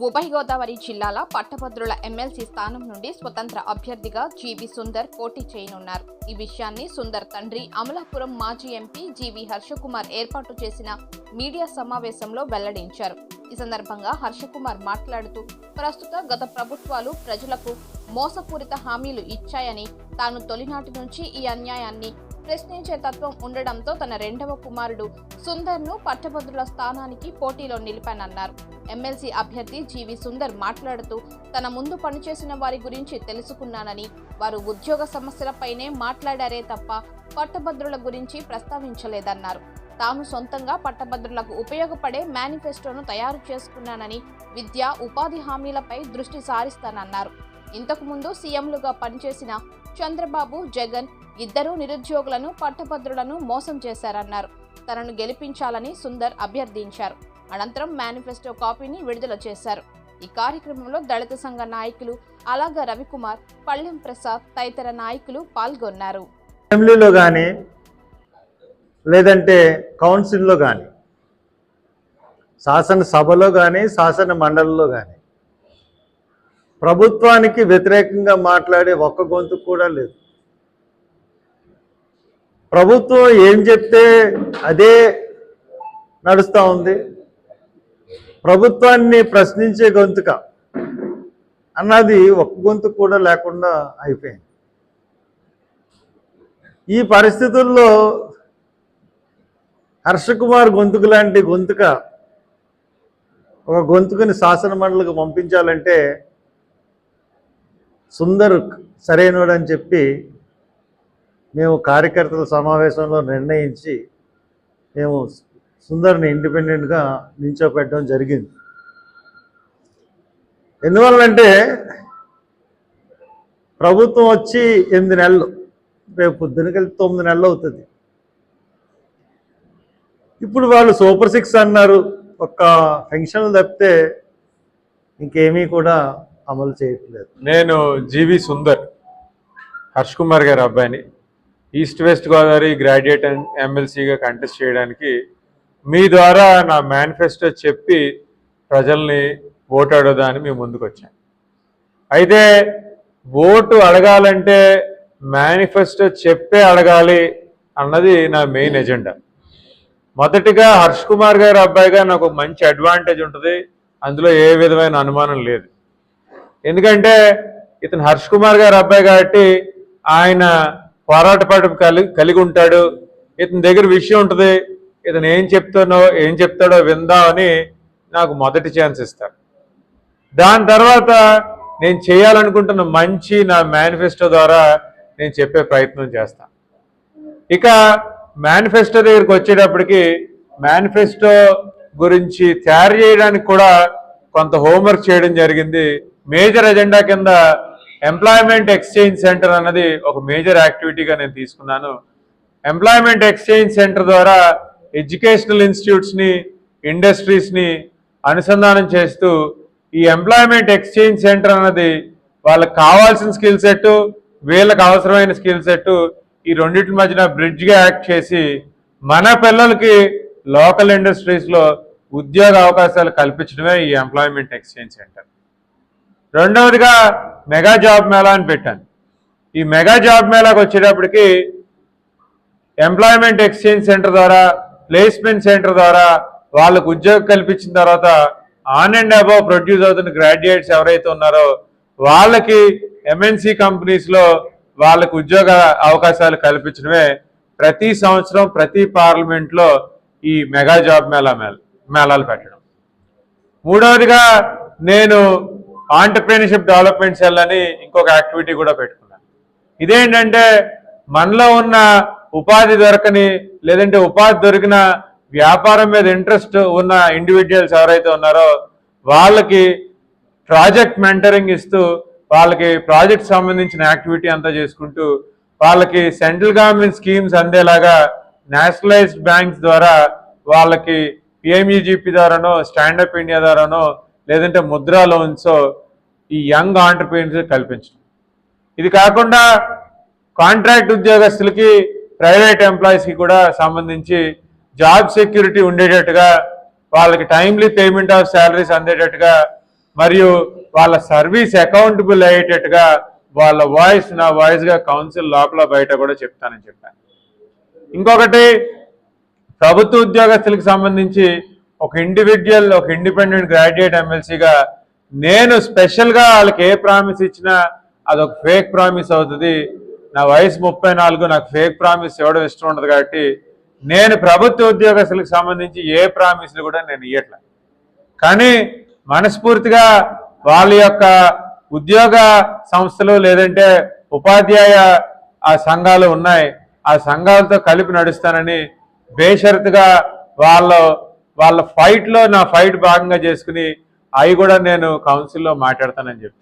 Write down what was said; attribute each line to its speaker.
Speaker 1: ఉభయ గోదావరి జిల్లాల పట్టభద్రుల ఎమ్మెల్సీ స్థానం నుండి స్వతంత్ర అభ్యర్థిగా జీవి సుందర్ పోటీ చేయనున్నారు. ఈ విషయాన్ని సుందర్ తండ్రి అమలాపురం మాజీ ఎంపీ జీవి హర్షకుమార్ ఏర్పాటు చేసిన మీడియా సమావేశంలో వెల్లడించారు. ఈ సందర్భంగా హర్షకుమార్ మాట్లాడుతూ ప్రస్తుత గత ప్రభుత్వాలు ప్రజలకు మోసపూరిత హామీలు ఇచ్చాయని తాను తొలినాటి నుంచి ఈ అన్యాయాన్ని ప్రశ్నించే తత్వం ఉండడంతో తన రెండవ కుమారుడు సుందర్ను పట్టభద్రుల స్థానానికి పోటీలో నిలిపానన్నారు. ఎమ్మెల్సీ అభ్యర్థి జీవి సుందర్ మాట్లాడుతూ తన ముందు పనిచేసిన వారి గురించి తెలుసుకున్నానని వారు ఉద్యోగ సమస్యలపైనే మాట్లాడారే తప్ప పట్టభద్రుల గురించి ప్రస్తావించలేదన్నారు. తాను సొంతంగా పట్టభద్రులకు ఉపయోగపడే మేనిఫెస్టోను తయారు చేసుకున్నానని విద్య ఉపాధి హామీలపై దృష్టి సారిస్తానన్నారు. ఇంతకుముందు సీఎంలుగా పనిచేసిన చంద్రబాబు జగన్ ఇద్దరు నిరుద్యోగులను పట్టభద్రులను మోసం చేశారన్నారు. తనను గెలిపించాలని సుందర్ అభ్యర్థించారు. అనంతరం మేనిఫెస్టో కాపీని విడుదల చేశారు. ఈ కార్యక్రమంలో దళిత సంఘ నాయకులు అలాగ రవికుమార్ పళ్ళెం ప్రసాద్ తదితర నాయకులు పాల్గొన్నారు.
Speaker 2: అసెంబ్లీలో కానీ లేదంటే కౌన్సిల్లో కానీ శాసనసభలో కానీ శాసన మండలిలో కానీ ప్రభుత్వానికి వ్యతిరేకంగా మాట్లాడే ఒక్క గొంతు కూడా లేదు. ప్రభుత్వం ఏం చెప్తే అదే నడుస్తూ ఉంది. ప్రభుత్వాన్ని ప్రశ్నించే గొంతుక అన్నది ఒక్క గొంతు కూడా లేకుండా అయిపోయింది. ఈ పరిస్థితుల్లో హర్షకుమార్ గొంతుకు లాంటి గొంతుక ఒక గొంతుకుని శాసన మండలికి పంపించాలంటే సుందర్ సరైనడని చెప్పి మేము కార్యకర్తల సమావేశంలో నిర్ణయించి మేము సుందర్ని ఇండిపెండెంట్గా నించోపెట్టడం జరిగింది. ఎందువల్లంటే ప్రభుత్వం వచ్చి ఎనిమిది నెలలు రేపు పొద్దునకెళ్ళి తొమ్మిది నెలలు అవుతుంది. ఇప్పుడు వాళ్ళు సూపర్ సిక్స్ అన్నారు ఒక్క ఫంక్షన్లు తప్పితే ఇంకేమీ కూడా అమలు చేయట్లేదు.
Speaker 3: నేను జీవి సుందర్ హర్ష్ కుమార్ గారి అబ్బాయిని. ఈస్ట్ వెస్ట్ గోదావరి గ్రాడ్యుయేట్ ఎమ్మెల్సీగా కంటెస్ట్ చేయడానికి మీ ద్వారా నా మేనిఫెస్టో చెప్పి ప్రజల్ని ఓటు మేము మీ ముందుకు వచ్చాం అయితే ఓటు అడగాలంటే మేనిఫెస్టో చెప్పే అడగాలి అన్నది నా మెయిన్ ఎజెండా. మొదటిగా హర్ష్ కుమార్ గారి అబ్బాయిగా నాకు మంచి అడ్వాంటేజ్ ఉంటుంది. అందులో ఏ విధమైన అనుమానం లేదు. ఎందుకంటే ఇతను హర్ష్ కుమార్ గారి అబ్బాయి కాబట్టి ఆయన పోరాట పడడం కలిగి కలిగి ఉంటాడు. ఇతని దగ్గర విషయం ఉంటుంది. ఇతను ఏం చెప్తానో ఏం చెప్తాడో విందామని నాకు మొదటి ఛాన్స్ ఇస్తాను దాని తర్వాత నేను చేయాలనుకుంటున్న మంచి నా మేనిఫెస్టో ద్వారా నేను చెప్పే ప్రయత్నం చేస్తాను ఇక మేనిఫెస్టో దగ్గరికి వచ్చేటప్పటికి మేనిఫెస్టో గురించి తయారు చేయడానికి కూడా కొంత హోంవర్క్ చేయడం జరిగింది. మేజర్ ఎజెండా కింద ఎంప్లాయ్మెంట్ ఎక్స్చేంజ్ సెంటర్ అన్నది ఒక మేజర్ యాక్టివిటీగా నేను తీసుకున్నాను. ఎంప్లాయ్మెంట్ ఎక్స్చేంజ్ సెంటర్ ద్వారా ఎడ్యుకేషనల్ ఇన్స్టిట్యూట్స్ని ఇండస్ట్రీస్ని అనుసంధానం చేస్తూ ఈ ఎంప్లాయ్మెంట్ ఎక్స్చేంజ్ సెంటర్ అన్నది వాళ్ళకి కావాల్సిన స్కిల్ సెట్ వీళ్ళకి అవసరమైన స్కిల్ సెట్ ఈ రెండింటి మధ్యన బ్రిడ్జ్గా యాక్ట్ చేసి మన పిల్లలకి లోకల్ ఇండస్ట్రీస్లో ఉద్యోగ అవకాశాలు కల్పించడమే ఈ ఎంప్లాయ్మెంట్ ఎక్స్చేంజ్ సెంటర్ రెండవదిగా మెగా జాబ్ మేళా అని పెట్టాను. ఈ మెగా జాబ్ మేళాకి వచ్చేటప్పటికి ఎంప్లాయ్మెంట్ ఎక్స్చేంజ్ సెంటర్ ద్వారా ప్లేస్మెంట్ సెంటర్ ద్వారా వాళ్ళకు ఉద్యోగం కల్పించిన తర్వాత ఆన్ అండ్ అబౌవ్ ప్రొడ్యూస్ అవుతున్న గ్రాడ్యుయేట్స్ ఎవరైతే ఉన్నారో వాళ్ళకి ఎంఎన్సి కంపెనీస్లో వాళ్ళకు ఉద్యోగ అవకాశాలు కల్పించడమే ప్రతి సంవత్సరం ప్రతి పార్లమెంట్లో ఈ మెగా జాబ్ మేళా మేళాలు పెట్టడం. మూడవదిగా నేను ఆంటర్ప్రీనర్షిప్ డెవలప్మెంట్ సెల్ అని ఇంకొక యాక్టివిటీ కూడా పెట్టుకున్నాను ఇదేంటంటే మనలో ఉన్న ఉపాధి దొరకని లేదంటే ఉపాధి దొరికిన వ్యాపారం మీద ఇంట్రెస్ట్ ఉన్న ఇండివిజువల్స్ ఎవరైతే ఉన్నారో వాళ్ళకి ప్రాజెక్ట్ మెంటరింగ్ ఇస్తూ వాళ్ళకి ప్రాజెక్ట్ సంబంధించిన యాక్టివిటీ అంతా చేసుకుంటూ వాళ్ళకి సెంట్రల్ గవర్నమెంట్ స్కీమ్స్ అందేలాగా నేషనలైజ్డ్ బ్యాంక్స్ ద్వారా వాళ్ళకి పిఎంఈజీపీ ద్వారానో స్టాండప్ ఇండియా ద్వారానో లేదంటే ముద్రా లోన్స్ ఈ యంగ్ ఆంటర్ప్రీనర్స్ కల్పించడం. ఇది కాకుండా కాంట్రాక్ట్ ఉద్యోగస్తులకి ప్రైవేట్ ఎంప్లాయీస్కి కూడా సంబంధించి జాబ్ సెక్యూరిటీ ఉండేటట్టుగా వాళ్ళకి టైమ్లీ పేమెంట్ ఆఫ్ శాలరీస్ అందేటట్టుగా మరియు వాళ్ళ సర్వీస్ అకౌంటబుల్ అయ్యేటట్టుగా వాళ్ళ వాయిస్ నా వాయిస్గా కౌన్సిల్ లోపల బయట కూడా చెప్తానని చెప్పాను. ఇంకొకటి ప్రభుత్వ ఉద్యోగస్తులకు సంబంధించి ఒక ఇండివిజువల్ ఒక ఇండిపెండెంట్ గ్రాడ్యుయేట్ ఎమ్మెల్సీగా నేను స్పెషల్గా వాళ్ళకి ఏ ప్రామిస్ ఇచ్చినా అదొక ఫేక్ ప్రామిస్ అవుతుంది. నా వయసు ముప్పై నాలుగు నాకు ఫేక్ ప్రామిస్ ఇవ్వడం ఇష్టం ఉండదు కాబట్టి నేను ప్రభుత్వ ఉద్యోగస్తులకు సంబంధించి ఏ ప్రామిస్లు కూడా నేను ఇవ్వట్లే కానీ మనస్ఫూర్తిగా వాళ్ళ యొక్క ఉద్యోగ సంస్థలు లేదంటే ఉపాధ్యాయ ఆ సంఘాలు ఉన్నాయి. ఆ సంఘాలతో కలిపి నడుస్తానని బేషరతుగా వాళ్ళు వాళ్ళ ఫైట్లో నా ఫైట్ భాగంగా చేసుకుని అవి కూడా నేను కౌన్సిల్లో మాట్లాడతానని చెప్తాను